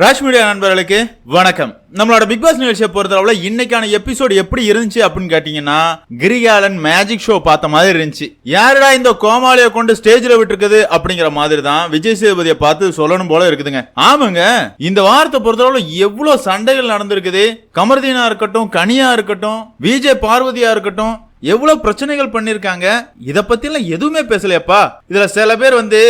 Raj media நண்பர்களுக்கு வணக்கம். நம்மளோட பிக் பாஸ் நிகழ்ச்சியை பொறுத்தளவுல இன்னைக்கான எபிசோடு எப்படி இருந்துச்சு அப்படின்னு கேட்டீங்கன்னா கிரிகாலன் மேஜிக் ஷோ பார்த்த மாதிரி இருந்துச்சு. யாருடா இந்த கோமாளியை கொண்டு ஸ்டேஜ்ல விட்டுருக்குது அப்படிங்கிற மாதிரி தான் விஜய் சேதுபதியை பார்த்து சொல்லணும் போல இருக்குதுங்க. ஆமாங்க இந்த வாரத்தை பொறுத்தளவுல எவ்வளவு சண்டைகள் நடந்திருக்குது. கமர்தீனா இருக்கட்டும் கனியா இருக்கட்டும் விஜய் பார்வதியா இருக்கட்டும் எவ்வளவு பிரச்சனைகள் பண்ணிருக்காங்க இத பத்தி எல்லாம் எதுவுமே பேசலையப்பா. இதுல சில பேர் வந்து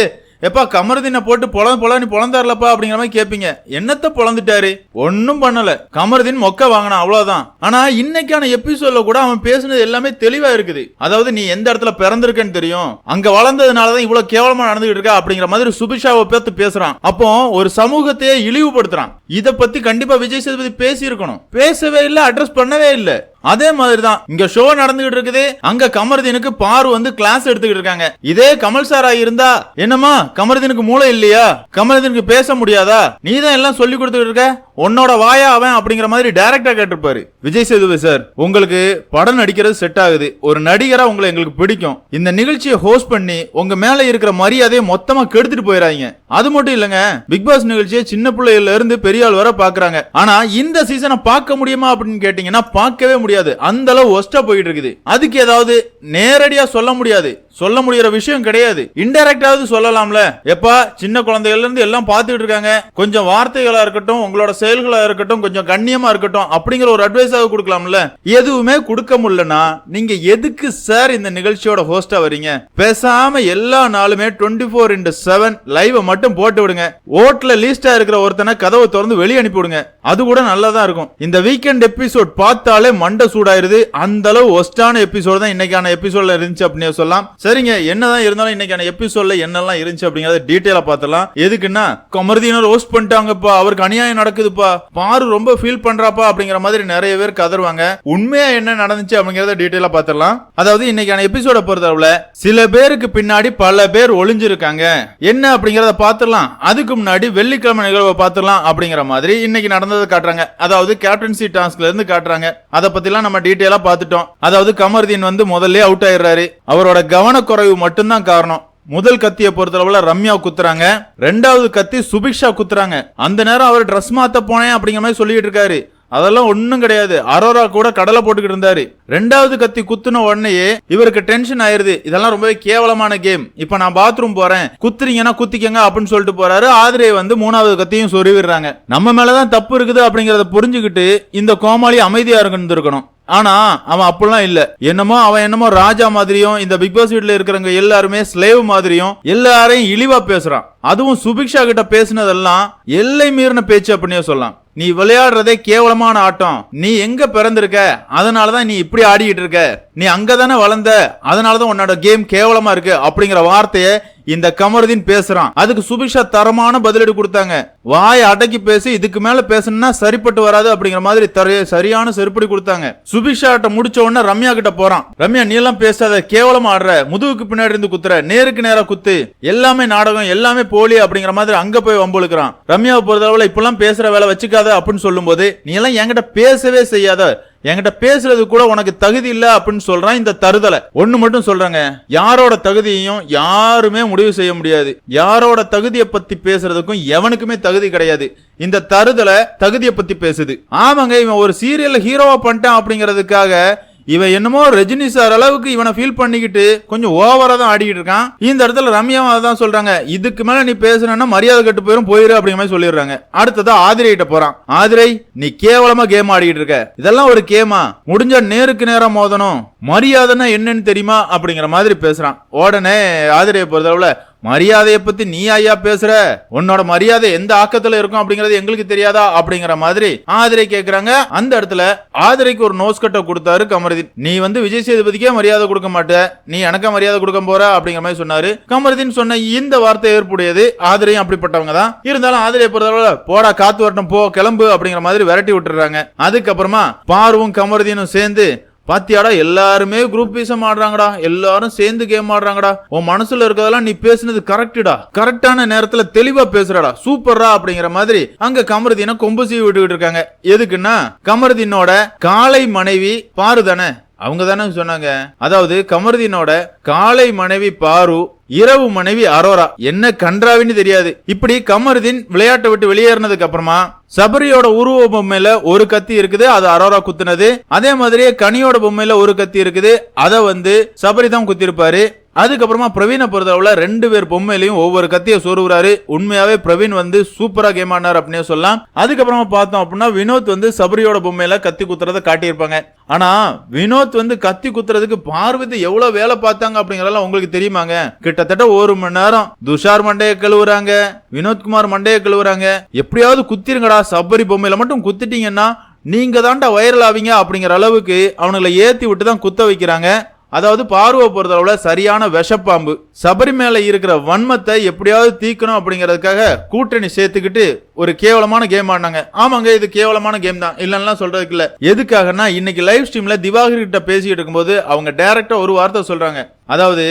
எப்பா கமருதீனை போட்டு பொல பொல நீ அப்படிங்கிற மாதிரி கேட்பீங்க என்னத்த பொழந்துட்டாரு ஒன்றும் பண்ணல. கமருதீன் மொக்க வாங்கினா அவ்வளோதான் ஆனா இன்னைக்கான எபிசோட்ல கூட அவன் பேசுனது எல்லாமே தெளிவா இருக்குது. அதாவது நீ எந்த இடத்துல பிறந்திருக்கன்னு தெரியும். அங்க வளர்ந்ததுனாலதான் இவ்வளவு கேவலமா நடந்துகிட்டு இருக்கா அப்படிங்கிற மாதிரி சுபிஷாவை பேத்து பேசுறான். அப்போ ஒரு சமூகத்தையே இழிவுபடுத்துறான். இதை பத்தி கண்டிப்பா விஜய் சேதுபதி பேசியிருக்கணும். பேசவே இல்லை அட்ரஸ் பண்ணவே இல்லை. அதே மாதிரி தான் இங்க ஷோ நடந்துகிட்டு இருக்குது. அங்க கமர்தீனுக்கு பாரு வந்து கிளாஸ் எடுத்துக்கிட்டு இருக்காங்க. இதே கமல் சாரா இருந்தா என்னமா கமர்தீனுக்கு மூளை இல்லையா? கமர்தீனுக்கு பேச முடியாதா? நீ தான் எல்லாம் சொல்லி கொடுத்துட்டு இருக்க? உன்னோட வாயா அவன் அப்படிங்கிற மாதிரி டைரக்டா கேட்டிருப்பாரு. விஜய் சேதுபதி சார் உங்களுக்கு படம் நடிக்கிறது செட் ஆகுது. ஒரு நடிகரா உங்களை எங்களுக்கு பிடிக்கும். இந்த நிகழ்ச்சியை ஹோஸ்ட் பண்ணி உங்க மேல இருக்கிற மரியாதையை மொத்தமா கெடுத்துட்டு போயிடாதீங்க. அது மட்டும் இல்லங்க. பிக் பாஸ் நிகழ்ச்சியை சின்ன பிள்ளையில இருந்து பெரிய ஆள் வரை பாக்குறாங்க ஆனா இந்த சீசனை பார்க்க முடியுமா அப்படின்னு கேட்டீங்கன்னா பார்க்கவே முடியாது. அந்த அளவு ஒஸ்டா போயிட்டு இருக்குது. அதுக்கு ஏதாவது நேரடியா சொல்ல முடியாது. சொல்ல முடியற விஷயம் கிடையாது. இன்டைரக்டாவது சொல்லலாம்ல. எப்பா சின்ன குழந்தைகள்ல இருந்து எல்லாம் பார்த்துட்டு இருக்காங்க. கொஞ்சம் வார்த்தைகளா இருக்கட்டும் உங்களோட செயல்களா இருக்கட்டும் கொஞ்சம் கண்ணியமா இருக்கட்டும் அப்படிங்கிற ஒரு அட்வைஸாக கொடுக்கலாம்ல. எதுவுமே கொடுக்க முடியலனா நீங்க எதுக்கு சார் இந்த நிகழ்ச்சியோட ஹோஸ்டா வரீங்க? பேசாம எல்லா நாளுமே twenty four into seven live மட்டும் போட்டு விடுங்க. ஓட்ல லீஸ்டா இருக்கிற ஒருத்தனை கதவை திறந்து வெளியே அனுப்பி விடுங்க. அது கூட நல்லதா இருக்கும். இந்த வீக்கெண்ட் எபிசோட் பார்த்தாலே மண்டை சூடாயிருது. அந்த அளவு ஒஸ்டான எபிசோட் தான் இன்னைக்கான எபிசோட்ல இருந்துச்சு அப்படின்னு சொல்லலாம். சரிங்க என்னதான் இருந்தாலும் இன்னைக்கான எபிசோட்ல என்னெல்லாம் இருந்துச்சு அப்படிங்கறத டீட்டெயிலா பார்த்தலாம் எதுக்குன்னா கமர்தீனர் ரோஸ்ட் பண்ணிட்டாங்கப்பா அவருக்கு அநியாயம் நடக்குதுப்பா. பாரு ரொம்ப ஃபீல் பண்றாப்பா அப்படிங்கிற மாதிரி நிறைய பேர் கதருவாங்க உண்மையா என்ன நடந்துச்சு அப்படிங்கறத டீட்டெயிலா பார்த்தலாம் அதாவது இன்னைக்கான எபிசோட பொறுத்தளவுல சில பேருக்கு பின்னாடி பல பேர் ஒளிஞ்சிருக்காங்க. என்ன அப்படிங்கறத பார்த்துடலாம். அதுக்கு முன்னாடி வெள்ளிக்கிழமை நிகழ்வை பார்த்துடலாம் அப்படிங்கிற மாதிரி இன்னைக்கு நடந்ததை காட்டுறாங்க. அதாவது கேப்டன்சி டாஸ்க்ல இருந்து காட்டுறாங்க. அதை பத்திலாம் நம்ம டீட்டெயிலா பார்த்துட்டோம். அதாவது கமர்தீன் வந்து முதல்ல அவுட் ஆயிடுறாரு. அவரோட கவனம் கவனக்குறைவு மட்டும்தான் காரணம். முதல் கத்திய பொறுத்தளவுல ரம்யா குத்துறாங்க. ரெண்டாவது கத்தி சுபிக்ஷா குத்துறாங்க. அந்த நேரம் அவர் ட்ரெஸ் மாத்த போனேன் அப்படிங்கிற மாதிரி சொல்லிட்டு இருக்காரு. அதெல்லாம் ஒண்ணும் கிடையாது. அரோரா கூட கடலை போட்டுக்கிட்டு இருந்தாரு. ரெண்டாவது கத்தி குத்துன உடனேயே இவருக்கு டென்ஷன் ஆயிருது. இதெல்லாம் ரொம்பவே கேவலமான கேம் இப்ப நான் பாத்ரூம் போறேன். குத்துறீங்கன்னா குத்திக்கங்க அப்படின்னு சொல்லிட்டு போறாரு. ஆதிரே வந்து மூணாவது கத்தியும் சொருவிடுறாங்க. நம்ம மேலதான் தப்பு இருக்குது அப்படிங்கறத புரிஞ்சுக்கிட்டு இந்த கோமாளி அமைதியா இருந்திருக்கணும். ஆனா அவன் அப்படிலாம் இல்ல. என்னமோ அவன் என்னமோ ராஜா மாதிரியும் இந்த பிக் பாஸ் வீட்டுல இருக்கிறவங்க எல்லாருமே ஸ்லேவ் மாதிரியும் எல்லாரையும் இழிவா பேசுறான். அதுவும் சுபிக்ஷா கிட்ட பேசினதெல்லாம் எல்லை மீறின பேச்சு அப்படின்னே சொல்லலாம் நீ விளையாடுறதே கேவலமான ஆட்டம். நீ எங்க பிறந்திருக்க? அதனாலதான் நீ இப்படி ஆடிக்கிட்டு இருக்க. நீ அங்கதானே வளர்ந்த. அதனாலதான் உன்னோட கேம் கேவலமா இருக்கு அப்படிங்கிற வார்த்தையை இந்த கமருதீன் பேசுறான். அதுக்கு சுபிக்ஷா தரமான பதிலடி கொடுத்தாங்க. வாய் அடக்கி பேசி இதுக்கு மேல பேசணும்னா சரிப்பட்டு வராது அப்படிங்கிற மாதிரி சரியான செருப்படி கொடுத்தாங்க. சுபிக்ஷா கிட்ட முடிச்ச உடனே ரம்யா கிட்ட போறான். ரம்யா நீ எல்லாம் பேசாத கேவலமா ஆடுற. முதுகுக்கு பின்னாடி இருந்து குத்துற. நேருக்கு நேரா குத்து. எல்லாமே நாடகம் எல்லாமே போலி அப்படிங்கிற மாதிரி அங்க போய் வம்புழுக்கிறான். ரம்யாவை பொறுத்தளவுல இப்பெல்லாம் பேசுற வேலை வச்சுக்காத அப்படின்னு சொல்லும்போது நீ எல்லாம் என்கிட்ட பேசவே செய்யாத. என்கிட்ட பேசுறது கூட உனக்கு தகுதி இல்ல அப்படின்னு சொல்றான் இந்த தருதலை. ஒண்ணு மட்டும் சொல்றாங்க. யாரோட தகுதியையும் யாருமே முடிவு செய்ய முடியாது. யாரோட தகுதியை பத்தி பேசுறதுக்கும் எவனுக்குமே தகுதி கிடையாது. இந்த தருதலை தகுதியை பத்தி பேசுது. ஆமாங்க இவன் ஒரு சீரியல்ல ஹீரோவா பண்ணிட்டான் அப்படிங்கிறதுக்காக இவன் என்னமோ ரஜினி சார் அளவுக்கு இவனை ஃபீல் பண்ணிக்கிட்டு கொஞ்சம் ஓவரா தான் ஆடிக்கிட்டு இருக்கான். இந்த இடத்துல ரம்யாவும் அதான் சொல்றாங்க இதுக்கு மேல நீ பேசுனா மரியாதை கட்டு போயிரும் போயிரு அப்படிங்கிற மாதிரி சொல்லிடுறாங்க. அடுத்ததா ஆதிரை கிட்ட போறான். ஆதிரை நீ கேவலமா கேம் ஆடிக்கிட்டு இருக்க. இதெல்லாம் ஒரு கேமா முடிஞ்ச நேருக்கு நேரம் மோதணும். மரியாதைன்னா என்னன்னு தெரியுமா? அப்படிங்கிற மாதிரி பேசுறான். உடனே ஆதிரையை பொறுத்தளவுல மரியாதையை பத்தி நீ ஐயா பேசுற? உன்னோட மரியாதை எந்த ஆக்கத்துல இருக்கும் அப்படிங்கறது எங்களுக்கு தெரியாதா? அப்படிங்கிற மாதிரி ஆதிரை கேக்குறாங்க. அந்த இடத்துல ஆதிரைக்கு ஒரு நோஸ் கட்டை கொடுத்தாரு கமருதீன். நீ வந்து விஜய் சேதுபதிக்கே மரியாதை கொடுக்க மாட்ட. நீ எனக்கு மரியாதை கொடுக்க போற அப்படிங்கிற மாதிரி சொன்னாரு. கமருதீன் சொன்ன இந்த வார்த்தை ஏற்புடையது. ஆதிரையும் அப்படிப்பட்டவங்க தான். இருந்தாலும் ஆதிரை பொறுத்தவரை போடா காத்து வரட்டும் போ கிளம்பு அப்படிங்கிற மாதிரி விரட்டி விட்டுறாங்க. அதுக்கப்புறமா பார்வும் கமருதீனும் சேர்ந்து பாத்தியாடா எல்லாருமே குரூப் பீசம் ஆடுறாங்கடா எல்லாரும் சேர்ந்து கேம் ஆடுறாங்கடா. உன் மனசுல இருக்கிறதெல்லாம் நீ பேசுனது கரெக்டுடா கரெக்டான நேரத்துல தெளிவா பேசுறடா. சூப்பர்ரா அப்படிங்கிற மாதிரி அங்க கமருதீனை கொம்பு சீவி விட்டுக்கிட்டு இருக்காங்க. எதுக்குன்னா கமருதீனோட காலை மனைவி பாரு தானே அவங்க தானே சொன்னாங்க. அதாவது கமருதீனோட காலை மனைவி பாரு இரவு மனைவி அரோரா என்ன கன்றாவின்னு தெரியாது. இப்படி கமருதீன் விளையாட்டை விட்டு வெளியேறினதுக்கு அப்புறமா சபரியோட உருவ பொம்மையில ஒரு கத்தி இருக்குது அது அரோரா குத்துனது. அதே மாதிரியே கனியோட பொம்மையில ஒரு கத்தி இருக்குது அதை வந்து சபரி தான் குத்திருப்பாரு. அதுக்கப்புறமா பிரவீனை பொறுத்தளவில் ரெண்டு பேர் பொம்மையிலையும் ஒவ்வொரு கத்தியை சொருகுறாரு. உண்மையாவே பிரவீன் வந்து சூப்பரா கேம் ஆனார் அப்படின்னே சொல்லலாம். அதுக்கப்புறமா பார்த்தோம் அப்படின்னா வினோத் வந்து சபரியோட பொம்மையில கத்தி குத்துறத காட்டியிருப்பாங்க. ஆனா வினோத் வந்து கத்தி குத்துறதுக்கு பார்வதி எவ்வளவு வேலை பார்த்தாங்க அப்படிங்கறதெல்லாம் உங்களுக்கு தெரியுமாங்க? கிட்டத்தட்ட ஒரு மணி நேரம் துஷார் மண்டைய கழுவுறாங்க வினோத்குமார் மண்டைய கழுவுறாங்க. எப்படியாவது குத்திருங்கடா சபரி பொம்மையில மட்டும் குத்திட்டீங்கன்னா நீங்க தாண்டா வைரல் ஆவீங்க அப்படிங்கிற அளவுக்கு அவனுங்களை ஏத்தி விட்டு தான் குத்த வைக்கிறாங்க. அதாவது பார்வை பொறுத்தளவில் சரியான விஷப்பாம்பு. சபரி மேல இருக்கிற வன்மத்தை எப்படியாவது தீக்கணும் அப்படிங்கிறதுக்காக கூட்டணி சேர்த்துக்கிட்டு ஒரு கேவலமான கேம் ஆடினாங்க. ஆமாங்க இது கேவலமான கேம் தான். இல்லைன்னா சொல்றதுக்கு இல்ல. எதுக்காகனா இன்னைக்கு லைவ் ஸ்ட்ரீம்ல திவாகர் கிட்ட பேசிட்டு இருக்கும்போது அவங்க டைரக்டா ஒரு வார்த்தை சொல்றாங்க. அதாவது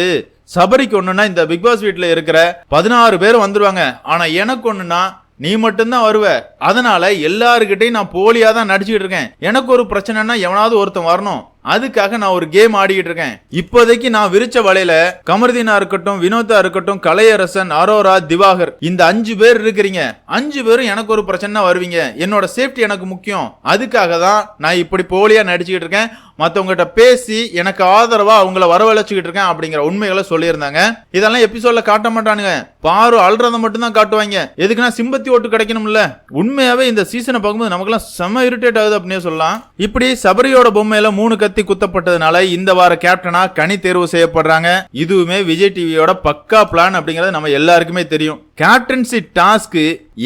சபரிக்கு ஒண்ணுன்னா இந்த பிக் பாஸ் வீட்ல இருக்கிற பதினாறு பேர் வந்துருவாங்க. ஆனா எனக்கு ஒண்ணுன்னா நீ மட்டும்தான் வருவ. அதனால எல்லாருக்கிட்டையும் நான் போலியா தான் நடிச்சுக்கிட்டு இருக்கேன். எனக்கு ஒரு பிரச்சனைனா எவனாவது ஒருத்தன் வரணும். அதுக்காக நான் ஒரு கேம் ஆடிக்கிட்டு இருக்கேன். இப்போதைக்கு நான் விரிச்ச வலையில கமர்தீனா இருக்கட்டும் வினோதா இருக்கட்டும் கலையரசன் அரோரா திவாகர் இந்த அஞ்சு பேர் இருக்கிறீங்க. அஞ்சு பேரும் எனக்கு ஒரு பிரச்சனை வருவீங்க. என்னோட சேஃப்டி எனக்கு முக்கியம். அதுக்காக தான் நான் இப்படி போலியா நடிச்சுக்கிட்டு இருக்கேன். மற்றவங்ககிட்ட பேசி எனக்கு ஆதரவா அவங்கள வரவழைச்சுக்கிட்டு இருக்கேன் அப்படிங்கிற உண்மைகளை சொல்லியிருந்தாங்க. இதெல்லாம் எபிசோட்ல காட்ட மாட்டானுங்க. பாரு அல்றத மட்டும் தான் காட்டுவாங்க. எதுக்குன்னா சிம்பத்தி ஓட்டு கிடைக்கணும்ல. உண்மையாவே இந்த சீசனை பார்க்கும்போது நமக்கெல்லாம் செம இரிட்டேட் ஆகுது அப்படின்னே சொல்லலாம். இப்படி சபரியோட பொம்மையில மூணு கத்தி குத்தப்பட்டதுனால இந்த வார கேப்டனா கனி தேர்வு செய்யப்படுறாங்க. இதுவுமே விஜய் டிவியோட பக்கா பிளான் அப்படிங்கறது நம்ம எல்லாருக்குமே தெரியும். கேப்டன்சி டாஸ்க்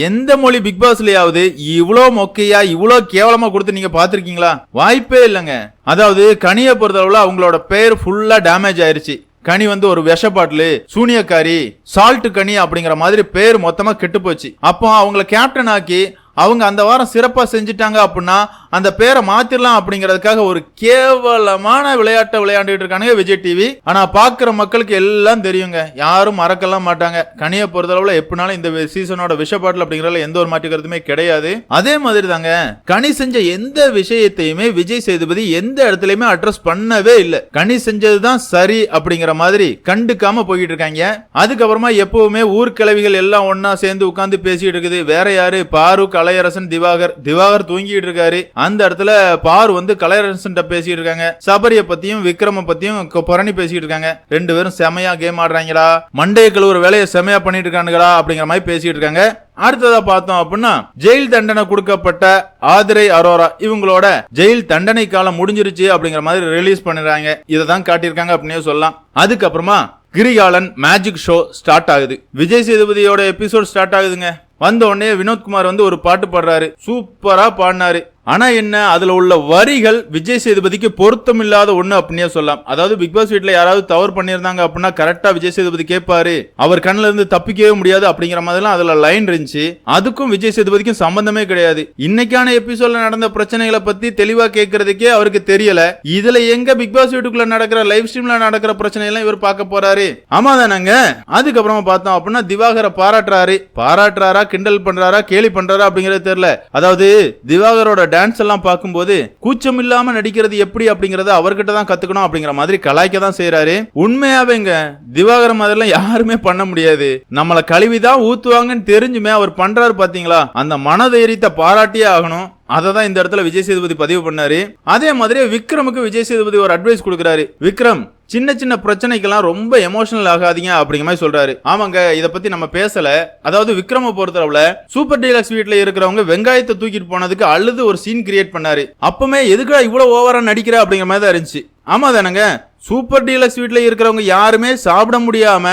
எந்த மொழி பிக் பாஸ்லயாவது இவ்வளோ மொக்கையா இவ்வளோ கேவலமா கொடுத்து நீங்க பாத்திருக்கீங்களா வாய்ப்பே இல்லைங்க. அதாவது கனியை பொறுத்தளவுல அவங்களோட பெயர் ஃபுல்லா டேமேஜ் ஆயிருச்சு. கனி வந்து ஒரு விஷ பாட்டிலு சூனியக்காரி சால்ட் கனி அப்படிங்கிற மாதிரி பேர் மொத்தமா கெட்டு போச்சு. அப்போ அவங்கள கேப்டன் ஆக்கி அவங்க அந்த வாரம் சிறப்பா செஞ்சுட்டாங்க அப்படின்னா அந்த பேரை மாத்திரலாம் அப்படிங்கிறதுக்காக ஒரு கேவலமான விளையாட்டை விளையாண்டுட்டு இருக்கானுங்க விஜய் டிவி ஆனா பாக்குற மக்களுக்கு எல்லாம் தெரியுங்க. யாரும் மறக்கலாம் மாட்டாங்க. கனியை பொறுத்தளவுல எப்படினாலும் இந்த சீசனோட விஷ பாட்டில் அப்படிங்கறதுல எந்த ஒரு மாற்று கருத்துமே கிடையாது. அதே மாதிரி தாங்க கனி செஞ்ச எந்த விஷயத்தையுமே விஜய் சேதுபதி எந்த இடத்துலயுமே அட்ரஸ் பண்ணவே இல்லை. கனி செஞ்சதுதான் சரி அப்படிங்கிற மாதிரி கண்டுக்காம போயிட்டு இருக்காங்க. அதுக்கப்புறமா எப்பவுமே ஊர்க்கிழவிகள் எல்லாம் ஒன்னா சேர்ந்து உட்கார்ந்து பேசிட்டு இருக்குது. வேற யாரு? பாரு கலையரசன் திவாகர். திவாகர் தூங்கிட்டு இருக்காரு. அந்த இடத்துல பார் வந்து கலையரசன் பேசிட்டு இருக்காங்க. சபரிய பத்தியும் விக்ரம பத்தியும் கொ- புரணி பேசிட்டு இருக்காங்க. ரெண்டு பேரும் செமையா கேம் ஆடுறாங்களா மண்டைய கழுவுற வேலையை செமையா பண்ணிட்டு இருக்கானுங்களா அப்படிங்கிற மாதிரி பேசிட்டு இருக்காங்க. அடுத்ததா பார்த்தோம் அப்படின்னா ஜெயில் தண்டனை கொடுக்கப்பட்ட ஆதிரை அரோரா இவங்களோட ஜெயில் தண்டனை காலம் முடிஞ்சிருச்சு அப்படிங்கிற மாதிரி ரிலீஸ் பண்ணிடுறாங்க. இதை தான் காட்டியிருக்காங்க அப்படின்னு சொல்லலாம். அதுக்கப்புறமா கிரிகாலன் மேஜிக் ஷோ ஸ்டார்ட் ஆகுது. விஜய் சேதுபதியோட எபிசோட் ஸ்டார்ட் ஆகுதுங்க. வந்த உடனே வினோத்குமார் வந்து ஒரு பாட்டு பாடுறாரு. சூப்பரா பாடினாரு. ஆனா என்ன அதுல உள்ள வரிகள் விஜய் சேதுபதிக்கு பொருத்தம் இல்லாத ஒண்ணு அப்படின்னே சொல்லலாம். அதாவது பிக் பாஸ் வீட்ல யாராவது தவறு பண்ணியிருந்தாங்க அப்படின்னா கரெக்டா விஜய் சேதுபதி கேட்பாரு. அவர் கண்ணுல இருந்து தப்பிக்கவே முடியாது அப்படிங்கிற மாதிரிலாம் அதுல லைன் இருந்துச்சு. அதுக்கும் விஜய் சேதுபதிக்கும் சம்பந்தமே கிடையாது. இன்னைக்கான எபிசோட்ல நடந்த பிரச்சனைகளை பத்தி தெளிவா கேட்கறதுக்கே அவருக்கு தெரியல. இதுல எங்க பிக் பாஸ் வீட்டுக்குள்ள நடக்கிற லைவ் ஸ்ட்ரீம்ல நடக்கிற பிரச்சனை எல்லாம் இவர் பார்க்க போறாரு. ஆமா தானங்க அதுக்கப்புறமா பார்த்தோம் அப்படின்னா திவாகரை பாராட்டுறாரு. பாராட்டுறாரா கிண்டல் பண்றாரா கேலி பண்றாரா அப்படிங்கறது தெரியல. அதாவது திவாகரோட டான்ஸ் எல்லாம் பார்க்கும்போது கூச்சம் இல்லாம நடிக்கிறது எப்படி அப்படிங்கறத அவர்கிட்ட தான் கத்துக்கணும் அப்படிங்கிற மாதிரி கலாய்க்க தான் செய்யறாரு உண்மையாவேங்க திவாகர் மாதிரிலாம் யாருமே பண்ண முடியாது. நம்மள கழுவிதான் ஊத்துவாங்கன்னு தெரிஞ்சுமே அவர் பண்றாரு பாத்தீங்களா? அந்த மனதைரியத்தை பாராட்டியே ஆகணும். அதை தான் இந்த இடத்துல விஜய் சேதுபதி பதிவு பண்ணாரு. அதே மாதிரி விக்ரமுக்கு விஜய் சேதுபதி ஒரு அட்வைஸ் கொடுக்குறாரு. விக்ரம் சின்ன சின்ன பிரச்சனைக்கெல்லாம் ரொம்ப எமோஷனல் ஆகாதீங்க அப்படிங்கிற மாதிரி சொல்றாரு. ஆமாங்க இதை பத்தி நம்ம பேசல. அதாவது விக்ரம பொறுத்தளவுல சூப்பர் டீலக்ஸ் வீட்டுல இருக்கிறவங்க வெங்காயத்தை தூக்கிட்டு போனதுக்கு அழுது ஒரு சீன் கிரியேட் பண்ணாரு. அப்பமே எதுக்குடா இவ்வளவு ஓவரா நடிக்கிற அப்படிங்கிற மாதிரி தான் இருந்துச்சு. ஆமா தானங்க சூப்பர் டீலக்ஸ் வீட்டுல இருக்கிறவங்க யாருமே சாப்பிட முடியாம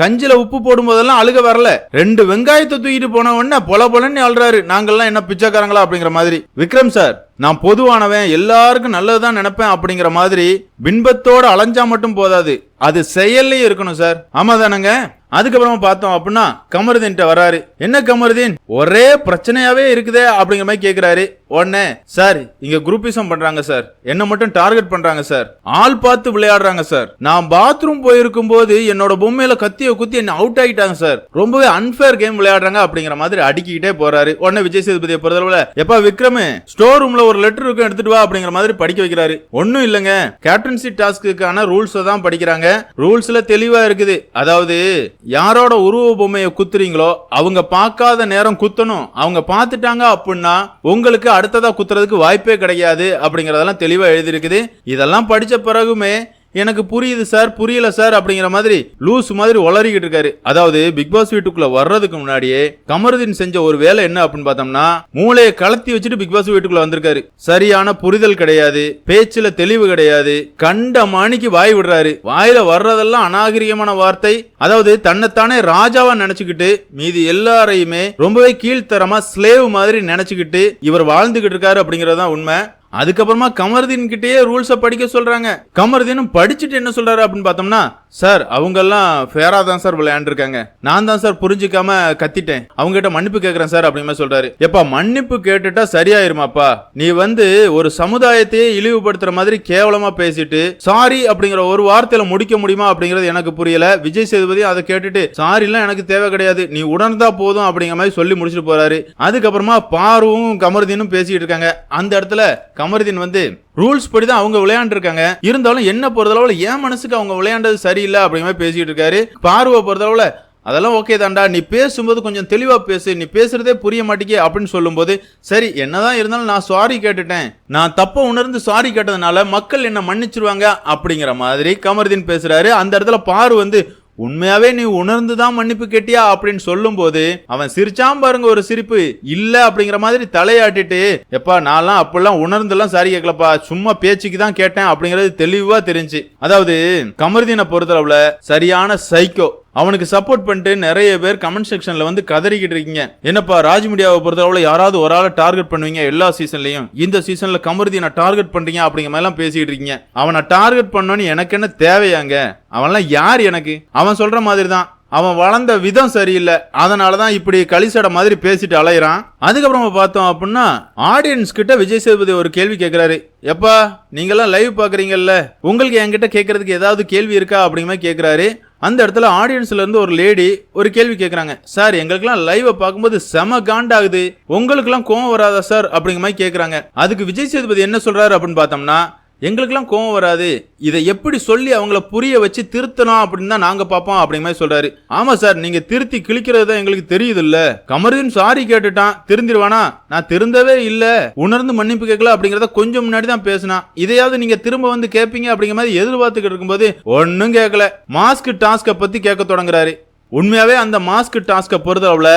கஞ்சில உப்பு போடும் போதெல்லாம் அழுக வரல. ரெண்டு வெங்காயத்தை தூக்கிட்டு போன உடனே பொல பொலன்னு அழுறாரு. நாங்கெல்லாம் என்ன பிச்சைக்காரங்களா அப்படிங்கிற மாதிரி. விக்ரம் சார் நான் பொதுவானவன் எல்லாருக்கும் நல்லதுதான் நினைப்பேன் அப்படிங்கிற மாதிரி பின்பத்தோட அலைஞ்சா மட்டும் போதாது. அது செயல்லையும் இருக்கணும் சார். ஆமா தானங்க அதுக்கப்புறமா பார்த்தோம் அப்படின்னா கமருதீன் வராரு என்ன கமருதீன்? ஒரே பிரச்சனையாவே இருக்குதே அப்படிங்கிற மாதிரி கேக்குறாரு. உடனே சார் இங்க குரூப்பிசம் பண்றாங்க சார். என்ன மட்டும் டார்கெட் பண்றாங்க சார். ஆள் பார்த்து விளையாடுறாங்க சார். நான் பாத்ரூம் போயிருக்கும் போது என்னோட பொம்மையில கத்திய குத்தி என்ன அவுட் ஆகிட்டாங்க சார். ரொம்பவே அன்பேர் கேம் விளையாடுறாங்க அப்படிங்கிற மாதிரி அடிக்கிட்டே போறாரு. உடனே விஜய் சேதுபதியை பொறுத்தளவுல எப்பா விக்ரமு ஸ்டோர் ரூம்ல ஒரு லெட்டர் இருக்கும் எடுத்துட்டு வா அப்படிங்கிற மாதிரி படிக்க வைக்கிறாரு. ஒன்னும் இல்லங்க. கேப்டன்சி டாஸ்க்குக்கான ரூல்ஸ் தான் படிக்கிறாங்க. ரூல்ஸ்ல தெளிவா இருக்குது. அதாவது யாரோட உருவ பொம்மையை குத்துறீங்களோ அவங்க பார்க்காத நேரம் குத்தணும். அவங்க பார்த்துட்டாங்க அப்படின்னா உங்களுக்கு அடுத்ததா குத்துறதுக்கு வாய்ப்பே கிடையாது அப்படிங்கறதெல்லாம் தெளிவா எழுதியிருக்குது. இதெல்லாம் படிச்ச பிறகுமே எனக்கு புரியுது சார் புரியல சார் அப்படிங்கிற மாதிரி லூஸ் மாதிரி உளறிக்கிட்டு இருக்காரு. அதாவது பிக் பாஸ் வீட்டுக்குள்ள வர்றதுக்கு முன்னாடியே கமருதீன் செஞ்ச ஒரு வேலை என்ன அப்படின்னு பார்த்தோம்னா மூளையை கலத்தி வச்சுட்டு பிக் பாஸ் வீட்டுக்குள்ள வந்திருக்காரு. சரியான புரிதல் கிடையாது பேச்சுல தெளிவு கிடையாது கண்ட மாணிக்கு வாய் விடுறாரு. வாயில வர்றதெல்லாம் அநாகரிகமான வார்த்தை. அதாவது தன்னைத்தானே ராஜாவா நினைச்சுக்கிட்டு மீதி எல்லாரையுமே ரொம்பவே கீழ்த்தரமா ஸ்லேவ் மாதிரி நினைச்சுக்கிட்டு இவர் வாழ்ந்துகிட்டு இருக்காரு அப்படிங்கறது தான் உண்மை. அதுக்கப்புறமா கமருதீன் கிட்டேயே ரூல்ஸை படிக்க சொல்றாங்க. கமருதீனும் படிச்சுட்டு என்ன சொல்றாரு அப்படின்னு பார்த்தோம்னா சார் அவங்கெல்லாம் ஃபேராக தான் சார் விளையாண்டுருக்காங்க. நான் தான் சார் புரிஞ்சுக்காம கத்திட்டேன். அவங்ககிட்ட மன்னிப்பு கேட்குறேன் சார் அப்படிங்கிற சொல்றாரு. எப்பா மன்னிப்பு கேட்டுட்டா சரியாயிருமாப்பா? நீ வந்து ஒரு சமுதாயத்தையே இழிவுபடுத்துற மாதிரி கேவலமா பேசிட்டு சாரி அப்படிங்கிற ஒரு வார்த்தையில முடிக்க முடியுமா அப்படிங்கிறது எனக்கு புரியல. விஜய் சேதுபதி அதை கேட்டுட்டு சாரிலாம் எனக்கு தேவை கிடையாது. நீ உணர்ந்தா போதும் அப்படிங்கிற மாதிரி சொல்லி முடிச்சுட்டு போறாரு. அதுக்கப்புறமா பாருவும் கமருதீனும் பேசிட்டு இருக்காங்க. அந்த இடத்துல கமருதீன் வந்து ரூல்ஸ் படி தான் அவங்க விளையாண்டுருக்காங்க. இருந்தாலும் என்ன பொறுத்தளவுல என் மனசுக்கு அவங்க விளையாண்டது சரியில்லை அப்படிங்கிற பேசிக்கிட்டு இருக்காரு. பார்வை பொறுத்தளவுல அதெல்லாம் ஓகே தாண்டா நீ பேசும்போது கொஞ்சம் தெளிவாக பேசு. நீ பேசுறதே புரிய மாட்டேங்க அப்படின்னு சொல்லும்போது சரி என்னதான் இருந்தாலும் நான் சாரி கேட்டுட்டேன். நான் தப்ப உணர்ந்து சாரி கேட்டதுனால மக்கள் என்ன மன்னிச்சிருவாங்க அப்படிங்கிற மாதிரி கமர்தீன் பேசுறாரு. அந்த இடத்துல பாரு வந்து உண்மையாவே நீ உணர்ந்து தான் மன்னிப்பு கேட்டியா அப்படின்னு சொல்லும்போது அவன் சிரிச்சாம் பாருங்க ஒரு சிரிப்பு. இல்ல அப்படிங்கிற மாதிரி தலையாட்டிட்டு எப்பா நான்லாம் அப்பெல்லாம் உணர்ந்துலாம் சாரி கேட்கலப்பா சும்மா பேச்சுக்கு தான் கேட்டேன் அப்படிங்கிறது தெளிவா தெரிஞ்சு. அதாவது கமருதீனை பொறுத்தளவுல சரியான சைக்கோ அவனுக்கு சப்போர்ட் பண்ணிட்டு நிறைய பேர் கமெண்ட் செக்ஷன்ல வந்து கதறிக்கிட்டு இருக்கீங்க. என்னப்பா ராஜ் மீடியாவை பொறுத்தளவுல யாராவது ஒரு ஆளை டார்கெட் பண்ணுவீங்க எல்லா சீசன்லயும் இந்த சீசன்ல கமருதி நான் டார்கெட் பண்றீங்க அப்படிங்கிற மாதிரி எல்லாம் பேசிக்கிட்டு இருக்கீங்க. அவனை டார்கெட் பண்ணோன்னு எனக்கு என்ன தேவையாங்க? அவன்லாம் யார் எனக்கு? அவன் சொல்ற மாதிரி தான் அவன் வளர்ந்த விதம் சரியில்லை. அதனால தான் இப்படி கலிசட மாதிரி பேசிட்டு அலையிறான். அதுக்கப்புறமா பார்த்தோம் அப்படின்னா ஆடியன்ஸ் கிட்ட விஜய் சேதுபதி ஒரு கேள்வி கேட்கிறாரு எப்பா நீங்கெல்லாம் லைவ் பார்க்குறீங்கல்ல உங்களுக்கு என்கிட்ட கேட்கறதுக்கு ஏதாவது கேள்வி இருக்கா அப்படிங்கிற மாதிரி கேட்கிறாரு அந்த இடத்துல ஆடியன்ஸ்லேருந்து ஒரு லேடி ஒரு கேள்வி கேட்குறாங்க சார் எங்களுக்கெல்லாம் லைவை பார்க்கும்போது செம காண்டாகுது. உங்களுக்கெல்லாம் கோவம் வராதா சார்? அப்படிங்கிற மாதிரி கேட்குறாங்க அதுக்கு விஜய் சேதுபதி என்ன சொல்கிறாரு அப்படின்னு பார்த்தோம்னா எங்களுக்கெல்லாம் கோவம் வராது. இதை எப்படி சொல்லி அவங்கள புரிய வச்சு திருத்தணும் அப்படின்னு தான் நாங்க பார்ப்போம் அப்படிங்கிற மாதிரி சொல்றாரு. ஆமா சார் நீங்க திருத்தி கிழிக்கிறது தான் எங்களுக்கு தெரியுது இல்ல கமருதீன் சாரி கேட்டுட்டான் திருந்திருவானா நான் திருந்தவே இல்ல. உணர்ந்து மன்னிப்பு கேட்கல அப்படிங்கறத கொஞ்சம் முன்னாடி தான் பேசினான். இதையாவது நீங்க திரும்ப வந்து கேட்பீங்க அப்படிங்கிற மாதிரி எதிர்பார்த்துக்கிட்டு இருக்கும்போது ஒன்னும் கேட்கல. மாஸ்க் டாஸ்கை பத்தி கேட்க தொடங்குறாரு. உண்மையாவே அந்த மாஸ்க் டாஸ்கை பொறுத்தளவுல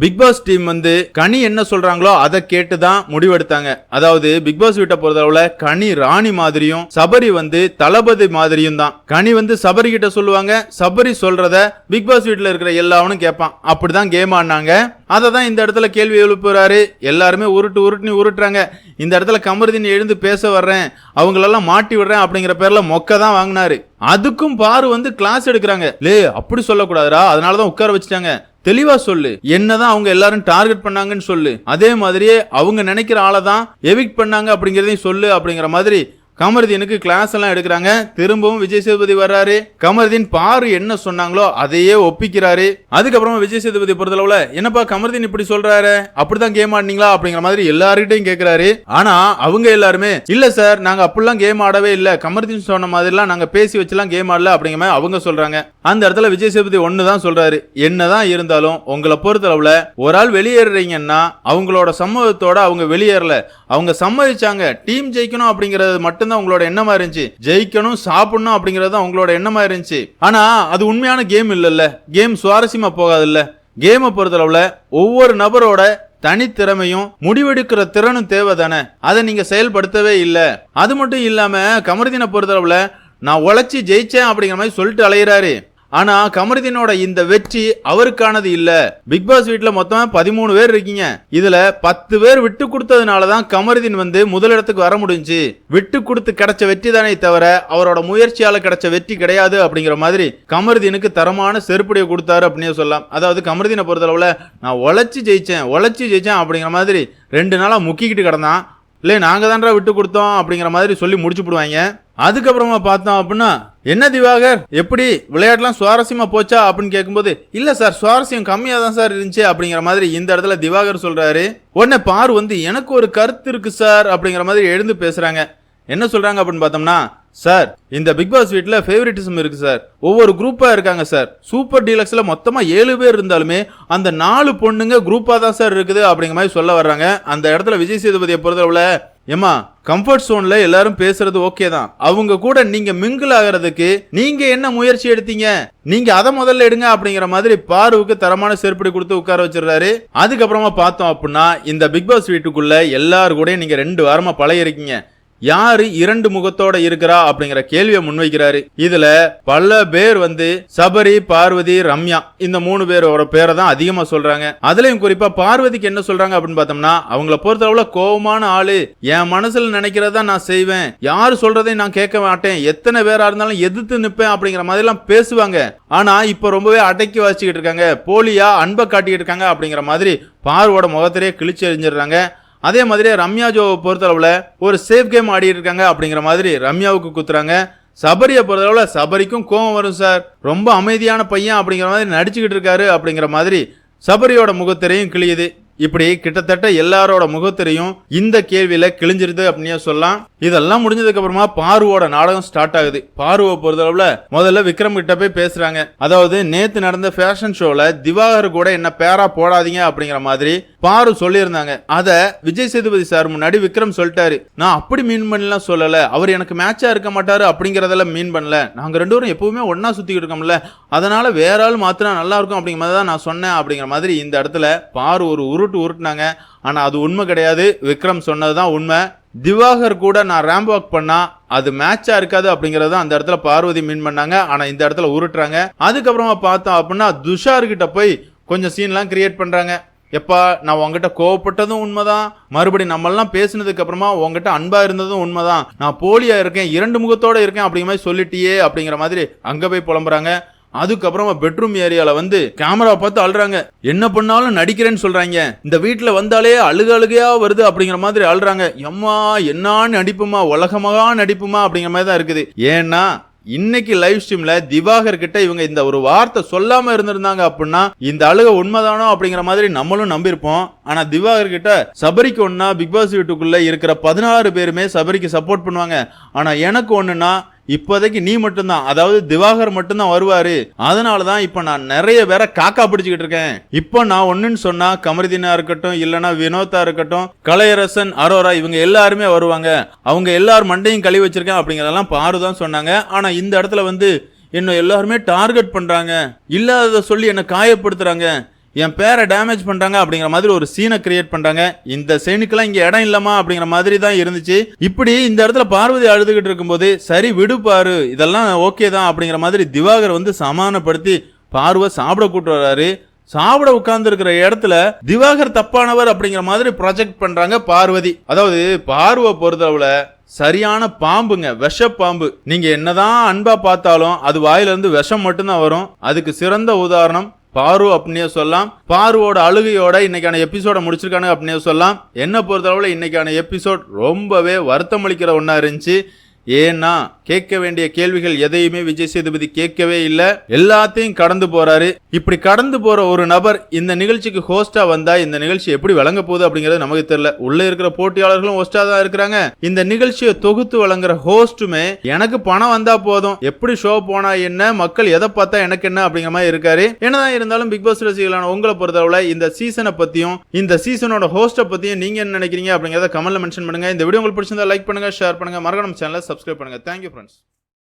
பிக் பாஸ் டீம் வந்து கனி என்ன சொல்றாங்களோ அதை கேட்டு தான் முடிவெடுத்தாங்க. அதாவது பிக் பாஸ் வீட்டை பொறுத்தளவுல கனி ராணி மாதிரியும் சபரி வந்து தளபதி மாதிரியும் தான். கனி வந்து சபரி கிட்ட சொல்லுவாங்க சபரி சொல்றத பிக் பாஸ் வீட்டுல இருக்கிற எல்லாவனும் கேட்பான். அப்படிதான் கேம் ஆடினாங்க. அதை தான் இந்த இடத்துல கேள்வி எழுப்புறாரு எல்லாருமே உருட்டு உருட்டுன்னு உருட்டுறாங்க. இந்த இடத்துல கமருதீன் எழுந்து பேச வர்றேன் அவங்களெல்லாம் மாட்டி விடுறேன் அப்படிங்கிற பேர்ல மொக்க தான் வாங்கினாரு. அதுக்கும் பாரு வந்து கிளாஸ் எடுக்கிறாங்க. லே அப்படி சொல்லக்கூடாதுடா. அதனாலதான் உட்கார வச்சுட்டாங்க. தெளிவா சொல்லு. என்னதான் அவங்க எல்லாரும் டார்கெட் பண்ணாங்கன்னு சொல்லு. அதே மாதிரியே அவங்க நினைக்கிற ஆளை தான் எவிக்ட் பண்ணாங்க அப்படிங்கிறதையும் சொல்லு அப்படிங்கிற மாதிரி கமருதீனுக்கு கிளாஸ் எல்லாம் எடுக்கிறாங்க. திரும்பவும் விஜய் சேதுபதி வர்றாரு. கமருதீன் பாரு என்ன சொன்னாங்களோ அதையே ஒப்பிக்கிறாரு. அதுக்கப்புறமா விஜய் சேதுபதி பொறுத்தளவுல என்னப்பா கமருதீன் இப்படி சொல்றாரு? அப்படிதான் கேம் ஆடினீங்களா? அப்படிங்கிற மாதிரி எல்லார்கிட்டையும் கேட்கிறாரு ஆனா அவங்க எல்லாருமே இல்ல சார் நாங்க அப்படிலாம் கேம் ஆடவே இல்ல. கமருதீன் சொன்ன மாதிரிலாம் நாங்க பேசி வச்சுலாம் கேம் ஆடல. அப்படிங்கிற மாதிரி அவங்க சொல்றாங்க. அந்த இடத்துல விஜய் சேதுபதி ஒன்று தான் சொல்றாரு. என்னதான் இருந்தாலும் உங்களை பொறுத்தளவுல ஒரு ஆள் வெளியேறுறீங்கன்னா அவங்களோட சம்மதத்தோட அவங்க வெளியேறல. அவங்க சம்மதிச்சாங்க டீம் ஜெயிக்கணும் அப்படிங்கறது மட்டும்தான் உங்களோட எண்ணமா இருந்துச்சு. ஜெயிக்கணும் சாப்பிடணும் அப்படிங்கறது தான் உங்களோட எண்ணமா இருந்துச்சு. ஆனா அது உண்மையான கேம் இல்லைல்ல. கேம் சுவாரஸ்யமா போகாதுல்ல. கேமை பொறுத்தளவுல ஒவ்வொரு நபரோட தனித்திறமையும் முடிவெடுக்கிற திறனும் தேவை தானே அதை நீங்க செயல்படுத்தவே இல்லை. அது மட்டும் இல்லாம கமர்தீனை பொறுத்தளவுல நான் உழைச்சி ஜெயிச்சேன் அப்படிங்கிற மாதிரி சொல்லிட்டு அலையிறாரு. ஆனா கமருதீனோட இந்த வெற்றி அவருக்கானது இல்ல. பிக் பாஸ் வீட்டுல மொத்தமா பதிமூணு பேர் இருக்கீங்க. இதுல பத்து பேர் விட்டு கொடுத்ததுனால தான் கமருதீன் வந்து முதலிடத்துக்கு வர முடிஞ்சு. விட்டு கொடுத்து கிடைச்ச வெற்றி தானே தவிர அவரோட முயற்சியால கிடைச்ச வெற்றி கிடையாது அப்படிங்கிற மாதிரி கமருதீனுக்கு தரமான செருப்படியை கொடுத்தாரு அப்படின்னு சொல்லலாம். அதாவது கமருதீனை பொறுத்தளவுல நான் உழைச்சி ஜெயிச்சேன் உழைச்சி ஜெயிச்சேன் அப்படிங்கிற மாதிரி ரெண்டு நாளா முக்கிக்கிட்டு கிடந்தான். இல்லை நாங்கள் தான்டா விட்டு கொடுத்தோம் அப்படிங்கிற மாதிரி சொல்லி முடிச்சு போடுவாங்க. அதுக்கப்புறமா பார்த்தோம் அப்படின்னா என்ன திவாகர்? எப்படி விளையாட்டுலாம் சுவாரஸ்யமா போச்சா அப்படின்னு கேட்கும்போது இல்ல சார் சுவாரஸ்யம் கம்மியா தான் சார் இருந்துச்சு அப்படிங்கிற மாதிரி இந்த இடத்துல திவாகர் சொல்றாரு. உடனே பார் வந்து எனக்கு ஒரு கருத்து இருக்கு சார் அப்படிங்கிற மாதிரி எழுந்து பேசுறாங்க. என்ன சொல்றாங்க அப்படின்னு பார்த்தோம்னா சார் இந்த பிக் பாஸ் வீட்டில் ஃபேவரட்டிசம் இருக்கு சார். ஒவ்வொரு குரூப்பாக இருக்காங்க சார். சூப்பர் டீலக்ஸில் மொத்தமாக ஏழு பேர் இருந்தாலுமே அந்த நாலு பொண்ணுங்க குரூப்பாக தான் சார் இருக்குது அப்படிங்கிற மாதிரி சொல்ல வர்றாங்க. அந்த இடத்துல விஜய் சேதுபதியை பொறுத்தளவில் ஏமா கம்ஃபர்ட் சோன்ல எல்லாரும் பேசுறது ஓகே தான். அவங்க கூட நீங்க மிங்கிள் ஆகிறதுக்கு நீங்க என்ன முயற்சி எடுத்தீங்க? நீங்க அதை முதல்ல எடுங்க அப்படிங்கிற மாதிரி பார்வுக்கு தரமான செருப்படி கொடுத்து உட்கார வச்சிடுறாரு. அதுக்கப்புறமா பார்த்தோம் அப்படின்னா இந்த பிக் பாஸ் வீட்டுக்குள்ள எல்லாரு கூடயும் நீங்க ரெண்டு வாரமா பழகிருக்கீங்க. யாரு இரண்டு முகத்தோட இருக்கிறா அப்படிங்கிற கேள்வியை முன்வைக்கிறாரு. இதுல பல பேர் வந்து சபரி பார்வதி ரம்யா இந்த மூணு பேரோட பேரை தான் அதிகமா சொல்றாங்க. அதுலயும் குறிப்பா பார்வதிக்கு என்ன சொல்றாங்க அப்படின்னு பார்த்தோம்னா அவங்கள பொறுத்தளவுல கோபமான ஆளு. என் மனசுல நினைக்கிறதா நான் செய்வேன். யாரு சொல்றதையும் நான் கேட்க மாட்டேன். எத்தனை பேரா இருந்தாலும் எதிர்த்து நிப்பேன் அப்படிங்கிற மாதிரி எல்லாம் பேசுவாங்க. ஆனா இப்ப ரொம்பவே அடக்கி வச்சுக்கிட்டு இருக்காங்க. போலியா அன்பை காட்டிக்கிட்டு இருக்காங்க அப்படிங்கிற மாதிரி பார்வோட முகத்திலேயே கிழிச்சு எறிஞ்சிடுறாங்க. அதே மாதிரி ரம்யா ஜோவை பொறுத்தளவில் ஒரு சேஃப் கேம் ஆடி இருக்காங்க அப்படிங்கிற மாதிரி ரம்யாவுக்கு குத்துறாங்க. சபரியை பொறுத்தளவில் சபரிக்கும் கோவம் வரும் சார். ரொம்ப அமைதியான பையன் அப்படிங்கிற மாதிரி நடிச்சுக்கிட்டு இருக்காரு அப்படிங்கிற மாதிரி சபரியோட முகத்திரையும் கிழியுது. இப்படி கிட்டத்தட்ட எல்லாரோட முகத்திரையும் இந்த கேள்வியில கிழிஞ்சிருது அப்படின்னே சொல்லலாம். இதெல்லாம் முடிஞ்சதுக்கு அப்புறமா பார்வோட நாடகம் ஸ்டார்ட் ஆகுது. பார்வை பொறுத்தளவுல முதல்ல விக்ரம் கிட்ட போய் பேசுறாங்க. அதாவது நேத்து நடந்த ஃபேஷன் ஷோல திவாகர் கூட என்ன பேரா போடாதீங்க அப்படிங்கிற மாதிரி பாரு சொல்லியிருந்தாங்க. அதை விஜய் சேதுபதி சார் முன்னாடி விக்ரம் சொல்லிட்டாரு. நான் அப்படி மீன் பண்ணலாம் சொல்லல. அவர் எனக்கு மேட்சா இருக்க மாட்டாரு அப்படிங்கறதெல்லாம் மீன் பண்ணல. நாங்க ரெண்டு பேரும் எப்பவுமே ஒன்னா சுத்திக்கிட்டு இருக்கோம்ல. அதனால வேற ஆள் மாத்தினா நல்லா இருக்கும் அப்படிங்கிற மாதிரி தான் நான் சொன்னேன் அப்படிங்கிற மாதிரி இந்த இடத்துல பாரு ஒரு உருட்டு உருட்டுனாங்க. ஆனா அது உண்மை கிடையாது. விக்ரம் சொன்னதுதான் உண்மை. திவாகர் கூட நான் ரேம்ப் வாக் பண்ணா அது மேட்சா இருக்காது அப்படிங்கறத அந்த இடத்துல பார்வதி மீன் பண்ணாங்க. ஆனா இந்த இடத்துல உருட்டுறாங்க. அதுக்கப்புறமா பார்த்தோம் அப்படின்னா துஷார் கிட்ட போய் கொஞ்சம் சீன்லாம் கிரியேட் பண்றாங்க. எப்பா நான் உங்ககிட்ட கோவப்பட்டதும் உண்மைதான். மறுபடி நம்மெல்லாம் பேசினதுக்கு அப்புறமா உங்ககிட்ட அன்பா இருந்ததும் உண்மைதான். நான் போலியா இருக்கேன் இரண்டு முகத்தோட இருக்கேன் அப்படிங்கிற மாதிரி சொல்லிட்டியே அப்படிங்கிற மாதிரி அங்க போய் புலம்புறாங்க. அதுக்கப்புறமா பெட்ரூம் ஏரியால வந்து கேமரா பார்த்து அழுறாங்க. என்ன பண்ணாலும் நடிக்கிறேன்னு சொல்றாங்க. இந்த வீட்டுல வந்தாலே அழுக அழுகையா வருது அப்படிங்கிற மாதிரி அழுறாங்க. எம்மா என்னான்னு நடிப்புமா உலகமாக நடிப்புமா அப்படிங்கிற மாதிரி தான் இருக்குது. ஏன்னா இன்னைக்கு லைவ் ஸ்ட்ரீம்ல திவாகர் கிட்ட இவங்க இந்த ஒரு வார்த்தை சொல்லாம இருந்திருந்தாங்க அப்படின்னா இந்த அழுக உண்மைதானோ அப்படிங்கிற மாதிரி நம்மளும் நம்பியிருப்போம். ஆனா திவாகர் கிட்ட சபரிக்கு ஒன்னா பிக் பாஸ் வீட்டுக்குள்ள இருக்கிற பதினாறு பேருமே சபரிக்கு சப்போர்ட் பண்ணுவாங்க. ஆனா எனக்கு ஒண்ணுன்னா இப்போதைக்கு நீ மட்டும்தான். அதாவது திவாகர் மட்டும்தான் வருவாரு. அதனால தான் இப்போ நான் நிறைய பேரை காக்கா பிடிச்சிக்கிட்டு இருக்கேன். இப்போ நான் ஒன்றுன்னு சொன்னா கமருதீனா இருக்கட்டும் இல்லனா வினோதா இருக்கட்டும் கலையரசன் அரோரா இவங்க எல்லாருமே வருவாங்க. அவங்க எல்லார் மண்டையும் கழுவி வச்சிருக்கேன் அப்படிங்கிறதெல்லாம் பாரு தான் சொன்னாங்க. ஆனா இந்த இடத்துல வந்து என்னை எல்லாருமே டார்கெட் பண்றாங்க. இல்லாததை சொல்லி என்னை காயப்படுத்துறாங்க. என் பேரை டேமேஜ் பண்ணுறாங்க அப்படிங்கிற மாதிரி ஒரு சீனை கிரியேட் பண்ணுறாங்க இந்த சீனுக்கெல்லாம் இங்கே இடம் இல்லமா அப்படிங்கிற மாதிரி தான் இருந்துச்சு. இப்படி இந்த இடத்துல பார்வதி அழுதுகிட்டு இருக்கும்போது சரி விடு இதெல்லாம் ஓகே தான் அப்படிங்கிற மாதிரி திவாகர் வந்து சமானப்படுத்தி பார்வை சாப்பிட கூட்டு வர்றாரு. சாப்பிட உட்கார்ந்து இருக்கிற இடத்துல திவாகர் தப்பானவர் அப்படிங்கிற மாதிரி ப்ரொஜெக்ட் பண்றாங்க பார்வதி. அதாவது பார்வை பொறுத்தளவுல சரியான பாம்புங்க விஷ பாம்பு நீங்க என்னதான் அன்பா பார்த்தாலும் அது வாயிலிருந்து விஷம் மட்டும்தான் வரும். அதுக்கு சிறந்த உதாரணம் பாரு அப்படின்னே சொல்லலாம் பாருவோட அழுகையோட இன்னைக்கான எபிசோட முடிச்சிருக்கானு அப்படின்னே சொல்லலாம் என்ன பொறுத்தளவில் இன்னைக்கான எபிசோட் ரொம்பவே வருத்தம் அளிக்கிற ஒன்றா இருந்துச்சு. ஏன்னா கேட்க வேண்டிய கேள்விகள் எதையுமே விஜய் சேதுபதி கேட்கவே இல்லை. எல்லாத்தையும் கடந்து போறாரு. இப்படி கடந்து போற ஒரு நபர் இந்த நிகழ்ச்சிக்கு ஹோஸ்டா வந்தா இந்த நிகழ்ச்சி எப்படி வழங்க போகுது அப்படிங்கிறது நமக்கு தெரியல. உள்ள இருக்கிற போட்டியாளர்களும் ஹோஸ்டா தான் இருக்கிறாங்க. இந்த நிகழ்ச்சியை தொகுத்து வழங்குற ஹோஸ்ட்டுமே எனக்கு பணம் வந்தா போதும். எப்படி ஷோ போனா என்ன? மக்கள் எதை பார்த்தா எனக்கு என்ன அப்படிங்கிற மாதிரி இருக்காரு. என்னதான் இருந்தாலும் பிக் பாஸ் ரசிகர்களான உங்களை பொறுத்தளவுல இந்த சீசனை பத்தியும் இந்த சீசனோட ஹோஸ்டை பத்தியும் நீங்க என்ன நினைக்கிறீங்க அப்படிங்கறத கமெண்ட்ல மென்ஷன் பண்ணுங்க. இந்த வீடியோ உங்களுக்கு பிடிச்சிருந்தா லைக் பண்ணுங்க ஷேர் பண்ணுங்க. மறக்காம சேனலை சப்ஸ்கிரைப் பண்ணுங்க. Thank you friends.